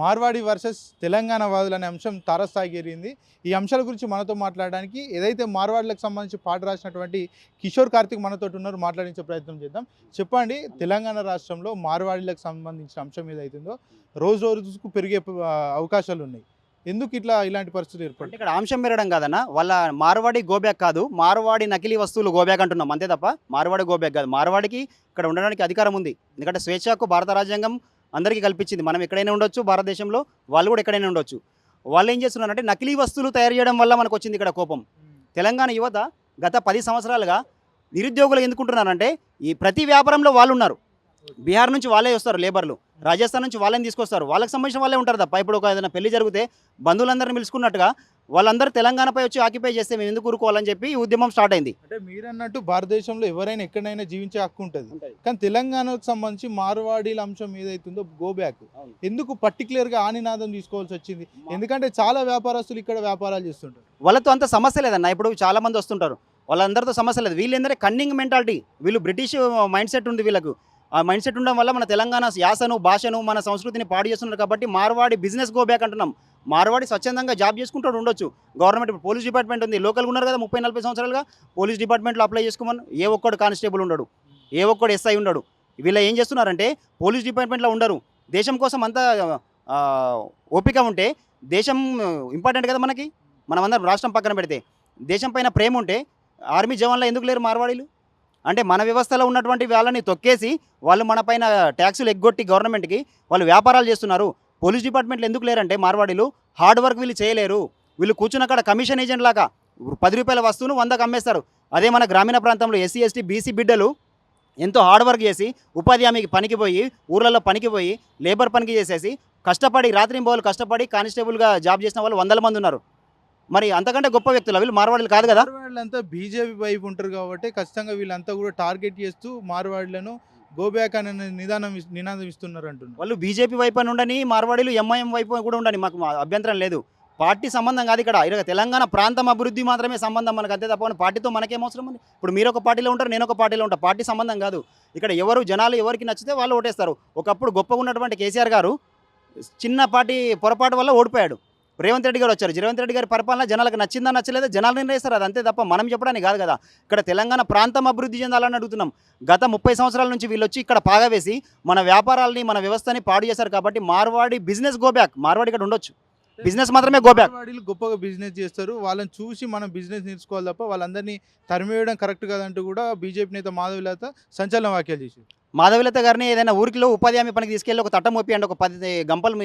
Marwadi versus Telangana వాదులు అనే అంశం తారస్థాయికి ఎరిగింది ఈ అంశాల గురించి మనతో మాట్లాడడానికి ఏదైతే మార్వాడులకు సంబంధించి పాట రాసినటువంటి కిషోర్ కార్తిక్ మనతో ఉన్నారు మాట్లాడించే ప్రయత్నం చేద్దాం. చెప్పండి తెలంగాణ రాష్ట్రంలో మార్వాడీలకు సంబంధించిన అంశం ఏదైతుందో? రోజు రోజుకు పెరిగే అవకాశాలు ఉన్నాయి. ఎందుకు ఇట్లా ఇలాంటి పరిస్థితులు ఏర్పడి ఇక్కడ అంశం పెరగడం కాదన్న వాళ్ళ మార్వాడి గోబ్యాక్ కాదు మార్వాడి నకిలీ వస్తువులు గోబ్యాక్ అంటున్నాం అంతే తప్ప మార్వాడి గోబ్యాక్ కాదు. మార్వాడికి ఇక్కడ ఉండడానికి అధికారం ఉంది. ఎందుకంటే స్వేచ్ఛకు భారత రాజ్యాంగం అందరికీ కల్పించింది. మనం ఎక్కడైనా ఉండొచ్చు భారతదేశంలో వాళ్ళు కూడా ఎక్కడైనా ఉండొచ్చు. వాళ్ళు ఏం చేస్తున్నారంటే నకిలీ వస్తువులు తయారు చేయడం వల్ల మనకు వచ్చింది ఇక్కడ కోపం. తెలంగాణ యువత గత పది సంవత్సరాలుగా నిరుద్యోగులు ఎందుకుంటున్నారంటే ఈ ప్రతి వ్యాపారంలో వాళ్ళు ఉన్నారు. బీహార్ నుంచి వాళ్ళే వస్తారు లేబర్లు. రాజస్థాన్ నుంచి వాళ్ళని తీసుకొస్తారు. వాళ్ళకి సంబంధించిన వాళ్ళే ఉంటారు తప్ప ఇప్పుడు ఒక ఏదైనా పెళ్ళి జరిగితే బంధువులందరినీ పిలుచుకున్నట్టుగా వాళ్ళందరూ తెలంగాణపై వచ్చి ఆక్యుపై చేస్తే మేము ఎందుకు ఊరుకోవాలని చెప్పి ఈ ఉద్యమం స్టార్ట్ అయింది. అంటే మీరన్నట్టు భారతదేశంలో ఎవరైనా ఎక్కడైనా జీవించే హక్కు ఉంటుంది. కానీ తెలంగాణకు సంబంధించి మార్వాడీల అంశం ఏదైతుందో గో బ్యాక్. ఎందుకు పర్టికులర్గా ఆ నినాదం తీసుకోవాల్సి వచ్చింది? ఎందుకంటే చాలా వ్యాపారస్తులు ఇక్కడ వ్యాపారాలు చేస్తుంటారు. వాళ్ళతో అంత సమస్య లేదన్న. ఇప్పుడు చాలా మంది వస్తుంటారు. వాళ్ళందరితో సమస్య లేదు. వీళ్ళందరే కన్నింగ్ మెంటాలిటీ వీళ్ళు బ్రిటిష్ మైండ్ సెట్ ఉంది వీళ్ళకు. మైండ్ సెట్ ఉండడం వల్ల మన తెలంగాణ యాసను భాషను మన సంస్కృతిని పాడు చేస్తున్నారు కాబట్టి మార్వాడి బిజినెస్ గో బ్యాక్ అంటున్నాం. మార్వాడి స్వచ్ఛందంగా జాబ్ చేసుకుంటాడు ఉండొచ్చు. గవర్నమెంట్ పోలీస్ డిపార్ట్మెంట్ ఉంది. లోకల్ ఉన్నారు కదా ముప్పై నలభై సంవత్సరాలుగా. పోలీస్ డిపార్ట్మెంట్లో అప్లై చేసుకోమని ఏ ఒక్కడు కానిస్టేబుల్ ఉండడు. ఏ ఒక్కడు ఎస్ఐ ఉండడు. వీళ్ళు ఏం చేస్తున్నారంటే పోలీస్ డిపార్ట్మెంట్లో ఉండరు. దేశం కోసం అంతా ఓపిక ఉంటే దేశం ఇంపార్టెంట్ కదా మనకి? మనం అందరం రాష్ట్రం పక్కన పెడితే. దేశం పైన ప్రేమ ఉంటే ఆర్మీ జవాన్లో ఎందుకు లేరు మార్వాడీలు? అంటే మన వ్యవస్థలో ఉన్నటువంటి వాళ్ళని తొక్కేసి వాళ్ళు మన పైన ట్యాక్సులు ఎగ్గొట్టి గవర్నమెంట్కి వాళ్ళు వ్యాపారాలు చేస్తున్నారు. పోలీస్ డిపార్ట్మెంట్లు ఎందుకు లేరంటే మార్వాడీలు హార్డ్ వర్క్ వీళ్ళు చేయలేరు. వీళ్ళు కూర్చున్న అక్కడ కమిషన్ ఏజెంట్ లాగా పది రూపాయల వస్తువును వందకు అమ్మేస్తారు. అదే మన గ్రామీణ ప్రాంతంలో ఎస్సీ ఎస్టీ బీసీ బిడ్డలు ఎంతో హార్డ్ వర్క్ చేసి ఉపాధి హామీకి పనికి పోయి ఊర్లలో పనికి పోయి లేబర్ పనికి చేసేసి కష్టపడి రాత్రి బోలు కష్టపడి కానిస్టేబుల్గా జాబ్ చేసిన వాళ్ళు వందల మంది ఉన్నారు. మరి అంతకంటే గొప్ప వ్యక్తులు వీళ్ళు మార్వాడీలు కాదు కదా? మార్వాడీలంతా బీజేపీ వైపు ఉంటారు కాబట్టి ఖచ్చితంగా వీళ్ళంతా కూడా టార్గెట్ చేస్తూ మార్వాడీలను గో బ్యాక్ అనే నిదానం నినాదం ఇస్తున్నారు అంటున్నారు వాళ్ళు బీజేపీ వైపు అని ఉండని మార్వాడీలు ఎంఐఎం వైపు కూడా ఉండని మాకు అభ్యంతరం లేదు. పార్టీ సంబంధం కాదు ఇక్కడ. ఇక్కడ తెలంగాణ ప్రాంతం అభివృద్ధి మాత్రమే సంబంధం మనకు అంతే తప్ప పార్టీతో మనకేం అవసరం ఉంది? ఇప్పుడు మీరు ఒక పార్టీలో ఉంటారు నేను ఒక పార్టీలో ఉంటాను పార్టీ సంబంధం కాదు. ఇక్కడ ఎవరు జనాలు ఎవరికి నచ్చితే వాళ్ళు ఓటేస్తారు. ఒకప్పుడు గొప్పగా ఉన్నటువంటి కేసీఆర్ గారు చిన్న పార్టీ పొరపాటు వల్ల ఓడిపోయాడు. రేవంత్ రెడ్డి గారు వచ్చారు. రేవంత్ రెడ్డి గారి పరిపాలన జనాలకు నచ్చిందా నచ్చలేదా? జనాలు నిర్ణయిస్తారు? అది అంతే తప్ప మనం చెప్పడానికి కాదు కదా. ఇక్కడ తెలంగాణ ప్రాంతం అభివృద్ధి చెందాలని అడుగుతున్నాం. గత ముప్పై సంవత్సరాల నుంచి వీళ్ళు వచ్చి ఇక్కడ పాగా వేసి మన వ్యాపారాలని మన వ్యవస్థని పాడు చేశారు కాబట్టి Marwari business go back. Marwari ఇక్కడ ఉండొచ్చు. బిజినెస్ మాత్రమే గో బ్యాక్. మార్వాడీలు గొప్పగా బిజినెస్ చేస్తారు. వాళ్ళని చూసి మనం బిజినెస్ నేర్చుకోవాలి తప్ప వాళ్ళందరినీ తరిమేయడం కరెక్ట్ కాదంటూ కూడా బీజేపీ నేత మాధవిలత సంచలన వ్యాఖ్యలు చేశారు. మాధవిలత గారిని ఏదైనా ఊరికిలో ఉపాధి హామీ పనికి తీసుకెళ్ళి ఒక తట్ట మోపి అండి ఒక పది గంపలు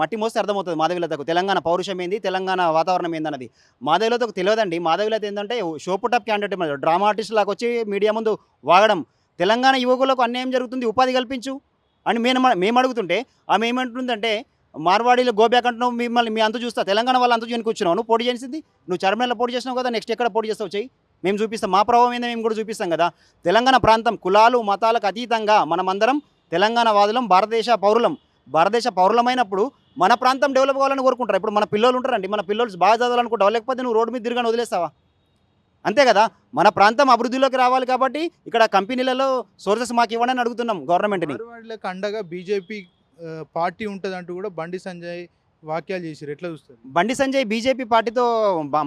మట్టి మోస్తే అర్థమవుతుంది మాధవిలతకు. తెలంగాణ పౌరుషం ఏంది? తెలంగాణ వాతావరణం ఏందన్నది మాధవిలతకు తెలియదండి. మాధవిలత ఏంటంటే షోపుటప్ క్యాండిడేట్ డ్రామా ఆర్టిస్ట్ లాగా వచ్చి మీడియా ముందు వాగడం. తెలంగాణ యువకులకు అన్యాయం జరుగుతుంది ఉపాధి కల్పించు అని మేము మేము అడుగుతుంటే ఆమె ఏమంటుందంటే మార్వాడీలో గోబ్యాక్ అంటున్నావు మిమ్మల్ని మీ అంత చూస్తా తెలంగాణ వాళ్ళు అంత చూని కూర్చున్నావు నువ్వు పోటీ చేసింది? నువ్వు చర్మలలో పోటీ చేసినావు కదా నెక్స్ట్ ఎక్కడ పోటీ చేస్తావు చెయ్యి? మేము చూపిస్తాం మా ప్రభావం ఏందో మేము కూడా చూపిస్తాం కదా. తెలంగాణ ప్రాంతం కులాలు మతాలకు అతీతంగా మనమందరం తెలంగాణ వాదులం భారతదేశ పౌరులం. భారతదేశ పౌరులమైనప్పుడు మన ప్రాంతం డెవలప్ కావాలని కోరుకుంటారు. ఇప్పుడు మన పిల్లలు ఉంటారండి మన పిల్లలు బాగా చదవాలనుకుంటావు లేకపోతే నువ్వు రోడ్డు మీద తిరగాని వదిలేస్తావా? అంతే కదా? మన ప్రాంతం అభివృద్ధిలోకి రావాలి కాబట్టి ఇక్కడ కంపెనీలలో సోర్సెస్ మాకు ఇవ్వండి అని అడుగుతున్నాం గవర్నమెంట్ని. అండగా బీజేపీ పార్టీ ఉంటుందంటూ కూడా బండి సంజయ్ వాక్యాలు చేశారు ఎట్లా చూస్తారు? బండి సంజయ్ బీజేపీ పార్టీతో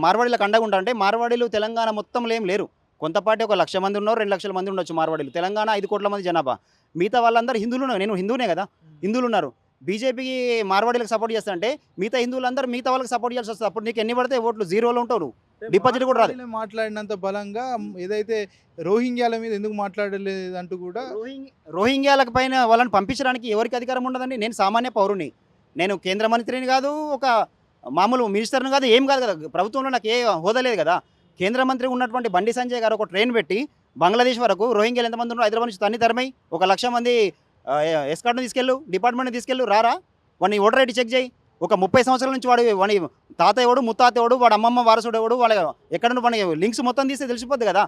మార్వాడీలకు అండగా ఉంటారంటే మార్వాడీలు తెలంగాణ మొత్తంలో ఏం లేరు. కొంత పార్టీ ఒక లక్ష మంది ఉన్నారు రెండు లక్షల మంది ఉండొచ్చు మార్వాడీలు. తెలంగాణ ఐదు కోట్ల మంది జనాభా. మిగతా వాళ్ళందరూ హిందువులు. నేను హిందువునే కదా హిందువులు ఉన్నారు బీజేపీకి మార్వాడీలకు సపోర్ట్ చేస్తారంటే మిగతా హిందువులందరూ మిగతా వాళ్ళకి సపోర్ట్ చేయాల్సి వస్తుంది. అప్పుడు నీకు ఎన్ని పడితే ఓట్లు జీరోలో ఉంటావు నువ్వు. డిపాజిట్ కూడా రాదు. మాట్లాడినంత బలంగా ఏదైతే రోహింగ్యాల మీద ఎందుకు మాట్లాడలేదు అంటూ కూడా రోహింగ్ రోహింగ్యాలకు పైన వాళ్ళని పంపించడానికి ఎవరికి అధికారం ఉండదండి? నేను సామాన్య పౌరుని. నేను కేంద్ర మంత్రిని కాదు ఒక మామూలు మినిస్టర్ని కాదు ఏం కాదు కదా. ప్రభుత్వంలో నాకు ఏ హోదా లేదు కదా. కేంద్ర మంత్రి ఉన్నటువంటి బండి సంజయ్ గారు ఒక ట్రైన్ పెట్టి బంగ్లాదేశ్ వరకు రోహింగ్యాలు ఎంతమంది ఉన్నారు? హైదరాబాద్ నుంచి తన్ని తరమై ఒక లక్ష మంది ఎస్కాట్ను తీసుకెళ్ళు డిపార్ట్మెంట్ని తీసుకెళ్ళు రారా? వాడిని ఓటర్ ఐడి చెక్ చేయి. ఒక ముప్పై సంవత్సరాల నుంచి వాడు వాడి తాత ఎవడు ముత్తాత ఎవడు వాడు అమ్మమ్మ వారసుడు ఎవడు వాళ్ళ ఎక్కడ వాడి లింక్స్ మొత్తం తీస్తే తెలిసిపోద్ది కదా.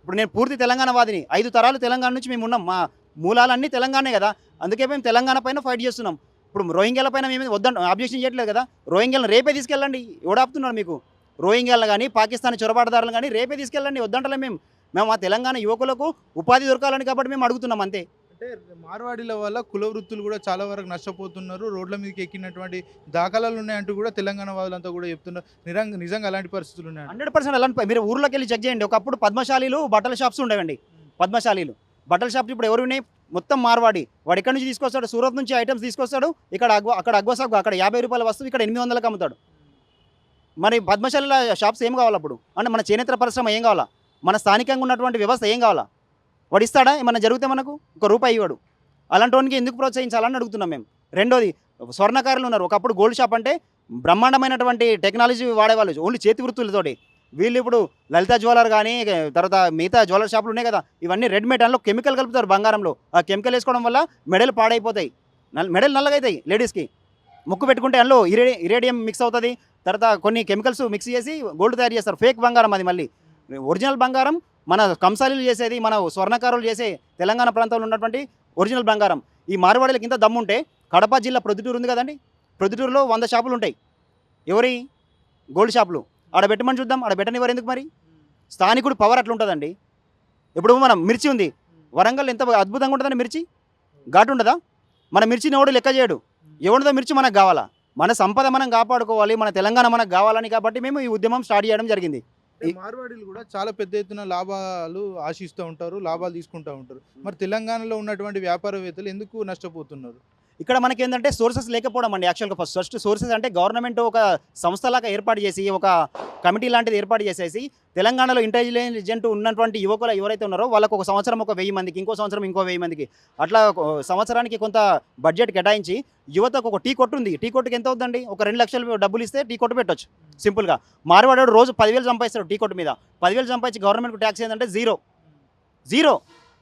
ఇప్పుడు నేను పూర్తి తెలంగాణ వాదిని. ఐదు తరాలు తెలంగాణ నుంచి మేము ఉన్నాం. మా మూలాలన్నీ తెలంగాణే కదా. అందుకే మేము తెలంగాణ పైన ఫైట్ చేస్తున్నాం. ఇప్పుడు రోహింగ్యాల పైన మేము వద్దంట అబ్జెక్షన్ చేయట్లేదు కదా. రోహింగ్యాలను రేపే తీసుకెళ్ళండి. ఎవడాపుతున్నారు మీకు? రోహింగ్యాలను కానీ పాకిస్తాన్ చొరబాటుదారులు కానీ రేపే తీసుకెళ్ళండి. వద్దంటలే మేము. మేము మా తెలంగాణ యువకులకు ఉపాధి దొరకాలని కాబట్టి మేము అడుగుతున్నాం అంతే. అంటే మార్వాడీల వల్ల కుల వృత్తులు కూడా చాలా వరకు నష్టపోతున్నారు. రోడ్ల మీదకి ఎక్కినటువంటి దాఖలాలు ఉన్నాయంటూ కూడా తెలంగాణ వాదులంతా కూడా చెప్తున్నారు. నిరంగ నిజంగా అలాంటి పరిస్థితులు ఉన్నాయి హండ్రెడ్ పర్సెంట్ అలాంటి మీరు ఊర్లోకి వెళ్ళి చెక్ చేయండి. ఒకప్పుడు పద్మశాలీలు బట్టల షాప్స్ ఉండేవండి. పద్మశాలీలు. బట్టల షాప్స్ ఇప్పుడు ఎవరు ఉన్నాయి మొత్తం మార్వాడి. వాడు ఎక్కడి నుంచి తీసుకొస్తాడు? సూరత్ నుంచి ఐటమ్స్ తీసుకొస్తాడు. ఇక్కడ అగ్వ అక్కడ అగ్వ అక్కడ యాభై రూపాయల వస్తువు ఇక్కడ ఎనిమిది వందలకు అమ్ముతాడు. మరి పద్మశాల షాప్స్ ఏం కావాలి అప్పుడు? అంటే మన చేనేత పరిశ్రమ ఏం కావాలా? మన స్థానికంగా ఉన్నటువంటి వ్యవస్థ ఏం కావాలా? వాడు ఇస్తాడా? ఏమన్నా జరిగితే మనకు? ఒక రూపాయి ఇవ్వడు. అలాంటి వానికి ఎందుకు ప్రోత్సహించాలని అడుగుతున్నాం మేము. రెండోది స్వర్ణకారులు ఉన్నారు. ఒకప్పుడు గోల్డ్ షాప్ అంటే బ్రహ్మాండమైనటువంటి టెక్నాలజీ వాడేవాళ్ళు. ఓన్లీ చేతి వృత్తులతోటి. వీళ్ళు ఇప్పుడు లలిత జ్యువెలర్ కానీ తర్వాత మిగతా జ్యువెలర్ షాపులు ఉన్నాయి కదా ఇవన్నీ రెడ్ మెటల్లో కెమికల్ కలుపుతారు బంగారంలో. ఆ కెమికల్ వేసుకోవడం వల్ల మెడలు పాడైపోతాయి. నల్ మెడలు నల్లగైతాయి లేడీస్కి. ముక్కు పెట్టుకుంటే అందులో ఇరే ఇరేడియం మిక్స్ అవుతుంది. తర్వాత కొన్ని కెమికల్స్ మిక్స్ చేసి గోల్డ్ తయారు చేస్తారు. ఫేక్ బంగారం అది మళ్ళీ. ఒరిజినల్ బంగారం మన కంసాలీలు చేసేది మన స్వర్ణకారులు చేసే తెలంగాణ ప్రాంతంలో ఉన్నటువంటి ఒరిజినల్ బంగారం. ఈ మార్వాడీలకి ఇంత దమ్ముంటే కడప జిల్లా ప్రొద్దుటూరు ఉంది కదండి? ప్రొద్దుటూరులో వంద షాపులు ఉంటాయి. ఎవరి? గోల్డ్ షాపులు. ఆడ పెట్టమని చూద్దాం ఆడ పెట్టనివ్వరు ఎందుకు మరి? స్థానికుడు పవర్ అట్లా ఉంటుందండి ఇప్పుడు మనం మిర్చి ఉంది. వరంగల్ ఎంత అద్భుతంగా ఉంటుందండి మిర్చి? ఘాటు ఉండదా? మన మిర్చిని ఎవడు లెక్క చేయడు. ఎవరిదో మిర్చి మనకు కావాలా? మన సంపద మనం కాపాడుకోవాలి మన తెలంగాణ మనకు కావాలని కాబట్టి మేము ఈ ఉద్యమం స్టార్ట్ చేయడం జరిగింది. మార్వాడీలు కూడా చాలా పెద్ద ఎత్తున లాభాలు ఆశిస్తూ ఉంటారు లాభాలు తీసుకుంటూ ఉంటారు. మరి తెలంగాణలో ఉన్నటువంటి వ్యాపారవేత్తలు ఎందుకు నష్టపోతున్నారు? ఇక్కడ మనకి ఏంటంటే సోర్సెస్ లేకపోవడం అండి యాక్చువల్గా ఫస్ట్ ఫస్ట్ సోర్సెస్ అంటే గవర్నమెంట్ ఒక సంస్థలాగా ఏర్పాటు చేసి ఒక కమిటీ లాంటిది ఏర్పాటు చేసేసి తెలంగాణలో ఇంటెలిజెంట్ ఉన్నటువంటి యువకులు ఎవరైతే ఉన్నారో వాళ్ళకు ఒక సంవత్సరం ఒక వెయ్యి మందికి ఇంకో సంవత్సరం ఇంకో వెయ్యి మందికి అట్లా సంవత్సరానికి కొంత బడ్జెట్ కేటాయించి యువతకు ఒక టీ కొట్టు ఉంది. టీ కొట్టుకి ఎంత అవుతుందండి? ఒక రెండు లక్షలు డబ్బులు ఇస్తే టీ కొట్టు పెట్టొచ్చు సింపుల్గా. మార్వాడాడు రోజు పదివేలు సంపాదిస్తాడు టీ కొట్టు మీద. పదివేలు సంపాదించి గవర్నమెంట్కి ట్యాక్స్ ఏంటంటే జీరో జీరో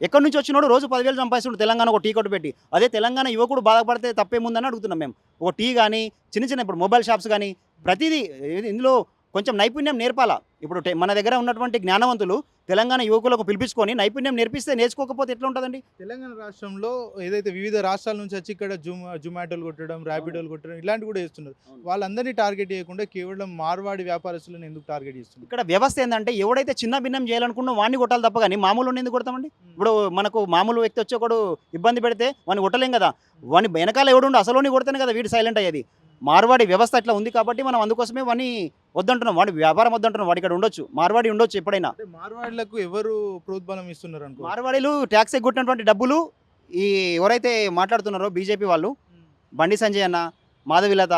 ఎక్కడి నుంచి వచ్చినోడు రోజు పదివేలు సంపాదిస్తున్నాడు తెలంగాణ ఒక టీ కొట్టు పెట్టి. అదే తెలంగాణ యువకుడు బాధపడితే తప్పేముందని అడుగుతున్నాం మేము. ఒక టీ కానీ చిన్న చిన్న ఇప్పుడు మొబైల్ షాప్స్ కానీ ప్రతిదీ ఇందులో కొంచెం నైపుణ్యం నేర్పాలా? ఇప్పుడు మన దగ్గర ఉన్నటువంటి జ్ఞానవంతులు తెలంగాణ యువకులకు పిలిపించుకొని నైపుణ్యం నేర్పిస్తే నేర్చుకోకపోతే ఎట్లా ఉంటుందండి? తెలంగాణ రాష్ట్రంలో ఏదైతే వివిధ రాష్ట్రాల నుంచి వచ్చి ఇక్కడ జుమ్ జొమాటోలు కొట్టడం ర్యాపిడోలు కొట్టడం ఇలాంటివి కూడా చేస్తున్నారు. వాళ్ళందరినీ టార్గెట్ చేయకుండా కేవలం మార్వాడి వ్యాపారస్తులను ఎందుకు టార్గెట్ చేస్తున్నారు? ఇక్కడ వ్యవస్థ ఏంటంటే ఎవడైతే చిన్న భిన్నం చేయాలనుకున్నా వాడిని కొట్టాలి తప్ప కానీ మామూలు ఎందుకు కొడతామండి? ఇప్పుడు మనకు మామూలు వ్యక్తి వచ్చి ఒకడు ఇబ్బంది పెడితే వాడిని కొట్టలేం కదా. వాడిని వెనకాల ఎవడుండు అసలు కొడితేనే కదా వీడు సైలెంట్ అయ్యేది. మార్వాడి వ్యవస్థ అట్లా ఉంది కాబట్టి మనం అందుకోసమే వాడిని వద్దంటున్నాం. వాడి వ్యాపారం వద్దంటున్నాం. వాడి ఇక్కడ ఉండొచ్చు. మార్వాడి ఉండొచ్చు ఎప్పుడైనా. మార్వాడీలకు ఎవరు ప్రోద్బలం ఇస్తున్నారు మార్వాడీలు ట్యాక్స్ ఎగ్గొట్టినటువంటి డబ్బులు ఈ ఎవరైతే మాట్లాడుతున్నారో బీజేపీ వాళ్ళు బండి సంజయ్ అన్న మాధవిలత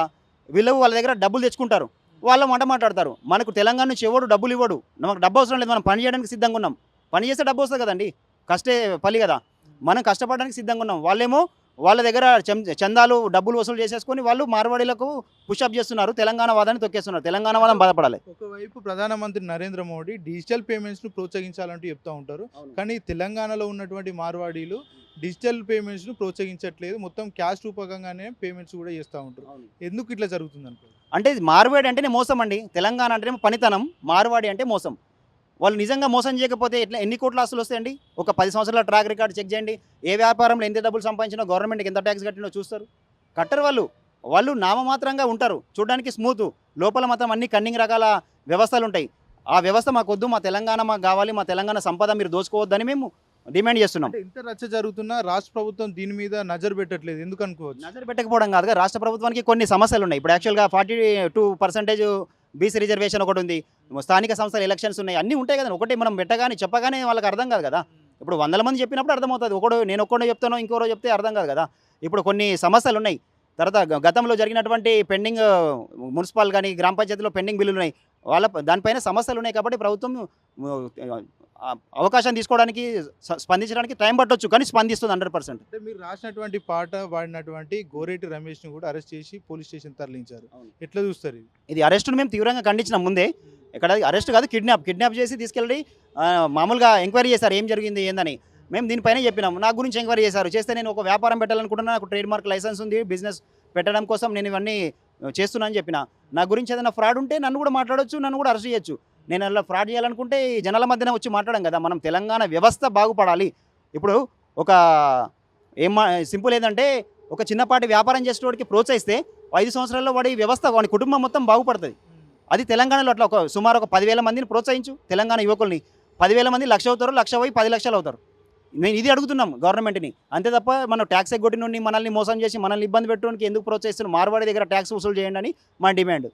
వీళ్ళు వాళ్ళ దగ్గర డబ్బులు తెచ్చుకుంటారు. వాళ్ళ మాట మాట్లాడతారు. మనకు తెలంగాణ నుంచి ఎవడు డబ్బులు ఇవ్వడు. మనకు డబ్బు అవసరం లేదు. మనం పని చేయడానికి సిద్ధంగా ఉన్నాం. పని చేస్తే డబ్బు వస్తుంది కదండి. కష్టే పని కదా. మనం కష్టపడడానికి సిద్ధంగా ఉన్నాం. వాళ్ళేమో వాళ్ళ దగ్గర చందాలు డబ్బులు వసూలు చేసేసుకొని వాళ్ళు మార్వాడీలకు పుషప్ చేస్తున్నారు. తెలంగాణ వాదాన్ని తొక్కేస్తున్నారు. తెలంగాణ వాదం బాధపడాలి. ఒకవైపు ప్రధానమంత్రి నరేంద్ర మోడీ డిజిటల్ పేమెంట్స్ను ప్రోత్సహించాలంటూ చెప్తా ఉంటారు. కానీ తెలంగాణలో ఉన్నటువంటి మార్వాడీలు డిజిటల్ పేమెంట్స్ను ప్రోత్సహించట్లేదు. మొత్తం క్యాష్ రూపకంగానే పేమెంట్స్ కూడా చేస్తూ ఉంటారు. ఎందుకు ఇట్లా జరుగుతుంది అంటే మార్వాడి అంటేనే మోసం అండి. తెలంగాణ అంటేనే పనితనం. మార్వాడి అంటే మోసం. వాళ్ళు నిజంగా మోసం చేయకపోతే ఎట్లా ఎన్ని కోట్ల ఆస్తులు వస్తాయండి? ఒక పది సంవత్సరాల ట్రాక్ రికార్డ్ చెక్ చేయండి. ఏ వ్యాపారంలో ఎంత డబ్బులు సంపాదించినా గవర్నమెంట్కి ఎంత ట్యాక్స్ కట్టినో చూస్తారు. కట్టరు వాళ్ళు. వాళ్ళు నామమాత్రంగా ఉంటారు. చూడడానికి స్మూత్ లోపల మాత్రం అన్ని కన్నింగ్ రకాల వ్యవస్థలు ఉంటాయి. ఆ వ్యవస్థ మాకు వద్దు మా తెలంగాణ మాకు కావాలి. మా తెలంగాణ సంపద మీరు దోచుకోవద్దని మేము డిమాండ్ చేస్తున్నాం. ఇంత రచ్చ జరుగుతున్నా రాష్ట్ర ప్రభుత్వం దీని మీద నజర్ పెట్టట్లేదు. ఎందుకు అనుకోవచ్చు? నజర్ పెట్టకపోవడం కాదుగా రాష్ట్ర ప్రభుత్వానికి కొన్ని సమస్యలు ఉన్నాయి. ఇప్పుడు యాక్చువల్గా forty two percentage BC reservation ఒకటి ఉంది. స్థానిక సంస్థల ఎలక్షన్స్ ఉన్నాయి. అన్నీ ఉంటాయి కదా ఒకటి మనం పెట్టగానే చెప్పగానే వాళ్ళకి అర్థం కాదు కదా. ఇప్పుడు వందల మంది చెప్పినప్పుడు అర్థమవుతుంది. ఒకడు నేను ఒక్కడో చెప్తానో ఇంకోరో చెప్తే అర్థం కాదు కదా. ఇప్పుడు కొన్ని సమస్యలు ఉన్నాయి. తర్వాత గతంలో జరిగినటువంటి పెండింగ్ మున్సిపల్ కానీ గ్రామ పంచాయతీలో పెండింగ్ బిల్లులు ఉన్నాయి. వాళ్ళ దానిపైన సమస్యలు ఉన్నాయి కాబట్టి ప్రభుత్వం అవకాశం తీసుకోవడానికి స్పందించడానికి టైం పట్టొచ్చు కానీ స్పందిస్తుంది హండ్రెడ్ పర్సెంట్. అంటే మీరు రాసినటువంటి పాట పాడినటువంటి గోరేటి రమేష్ని కూడా అరెస్ట్ చేసి పోలీస్ స్టేషన్ తరలించారు. ఎట్లా చూస్తారు ఇది? అరెస్ట్ను మేము తీవ్రంగా ఖండించినాం ముందే. ఇక్కడ అరెస్ట్ కాదు కిడ్నాప్ కిడ్నాప్ చేసి తీసుకెళ్ళి మామూలుగా ఎంక్వైరీ చేశారు ఏం జరిగింది ఏందని. మేము దీనిపైన చెప్పినాం. నా గురించి ఎంక్వైరీ చేశారు. చేస్తే నేను ఒక వ్యాపారం పెట్టాలనుకుంటున్నా నాకు ట్రేడ్ మార్క్ లైసెన్స్ ఉంది బిజినెస్ పెట్టడం కోసం నేను ఇవన్నీ చేస్తున్నా అని చెప్పిన. నా గురించి ఏదైనా ఫ్రాడ్ ఉంటే నన్ను కూడా మాట్లాడొచ్చు నన్ను కూడా అరెస్ట్ చేయొచ్చు. నేను అలా ఫ్రాడ్ చేయాలనుకుంటే ఈ జనాల మధ్యన వచ్చి మాట్లాడడం కదా మనం తెలంగాణ వ్యవస్థ బాగుపడాలి. ఇప్పుడు ఒక ఏం సింపుల్ ఏంటంటే ఒక చిన్నపాటి వ్యాపారం చేసేవాడికి ప్రోత్సహిస్తే ఐదు సంవత్సరాల్లో వాడి వ్యవస్థ వాడి కుటుంబం మొత్తం బాగుపడుతుంది. అది తెలంగాణలో అట్లా ఒక సుమారు ఒక పదివేల మందిని ప్రోత్సహించు తెలంగాణ యువకుల్ని. పదివేల మంది లక్ష అవుతారు లక్ష పోయి పది లక్షలు అవుతారు. నేను ఇది అడుగుతున్నాం గవర్నమెంట్ని. అంతే తప్ప మనం ట్యాక్స్ ఎగ్గొట్టిన మనల్ని మోసం చేసి మనల్ని ఇబ్బంది పెట్టడానికి ఎందుకు ప్రోత్సహిస్తున్నాం మార్వాడి దగ్గర ట్యాక్స్ వసూలు చేయండి అని మా డిమాండ్.